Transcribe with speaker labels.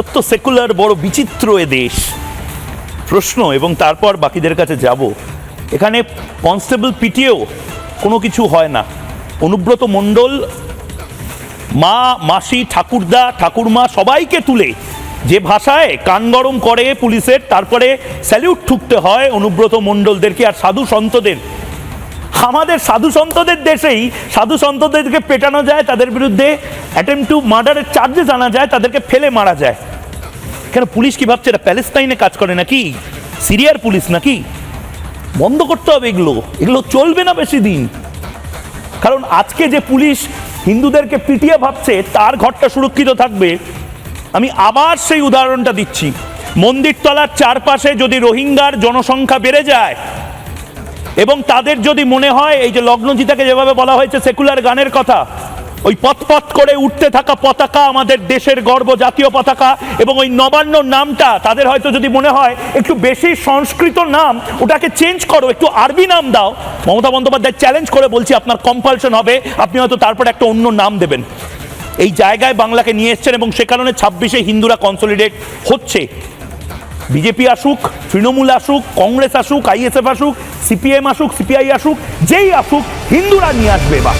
Speaker 1: সত্য সেকুলার, বড় বিচিত্র এ দেশ। প্রশ্ন, এবং তারপর বাকিদের কাছে যাব। এখানে কনস্টেবল পিটিয়েও কোনো কিছু হয় না। অনুব্রত মণ্ডল, মা, মাসি, ঠাকুরদা, ঠাকুরমা সবাইকে তুলে যে ভাষায় কান গরম করে পুলিশের, তারপরে স্যালিউট ঠুকতে হয় অনুব্রত মণ্ডলদেরকে আর সাধু সন্তদের। আমাদের সাধু সন্তদের দেশেই সাধু সন্তদেরকে পেটানো যায়, তাদের বিরুদ্ধে অ্যাটেম্প টু মার্ডারের চার্জেস আনা যায়, তাদেরকে ফেলে মারা যায়। কেন পুলিশ কি ভাবছে এটা প্যালেস্তাইনে কাজ করে নাকি? সিরিয়ার পুলিশ নাকি? বন্ধ করতে হবে এগুলো। এগুলো চলবে না বেশি দিন। কারণ আজকে যে পুলিশ হিন্দুদেরকে পিটিয়ে ভাবছে, তার ঘরটা সুরক্ষিত থাকবে। আমি আবার সেই উদাহরণটা দিচ্ছি। মন্দিরতলার চারপাশে যদি রোহিঙ্গার জনসংখ্যা বেড়ে যায়, এবং তাদের যদি মনে হয়, এই যে লগ্নজিতাকে যেভাবে বলা হয়েছে, সেকুলার গানের কথা ওই পথপথ করে উঠতে থাকা পতাকা আমাদের দেশের গর্ব জাতীয় পতাকা এবং ওই নবান্ন নামটা, তাদের হয়তো যদি মনে হয় একটু বেশি সংস্কৃত নাম, ওটাকে চেঞ্জ করো, একটু আরবি নাম দাও। মমতা বন্দ্যোপাধ্যায় চ্যালেঞ্জ করে বলছি আপনার কম্পালশন হবে, আপনি হয়তো তারপর একটা অন্য নাম দেবেন। এই জায়গায় বাংলাকে নিয়ে এসছেন এবং সে কারণে ছাব্বিশে হিন্দুরা কনসলিডেট হচ্ছে। বিজেপি আসুক, তৃণমূল আসুক, কংগ্রেস আসুক আইএসএফ আসুক সিপিএম আসুক সিপিআই আসুক, যেই আসুক, হিন্দুরা নিয়ে আসবে বা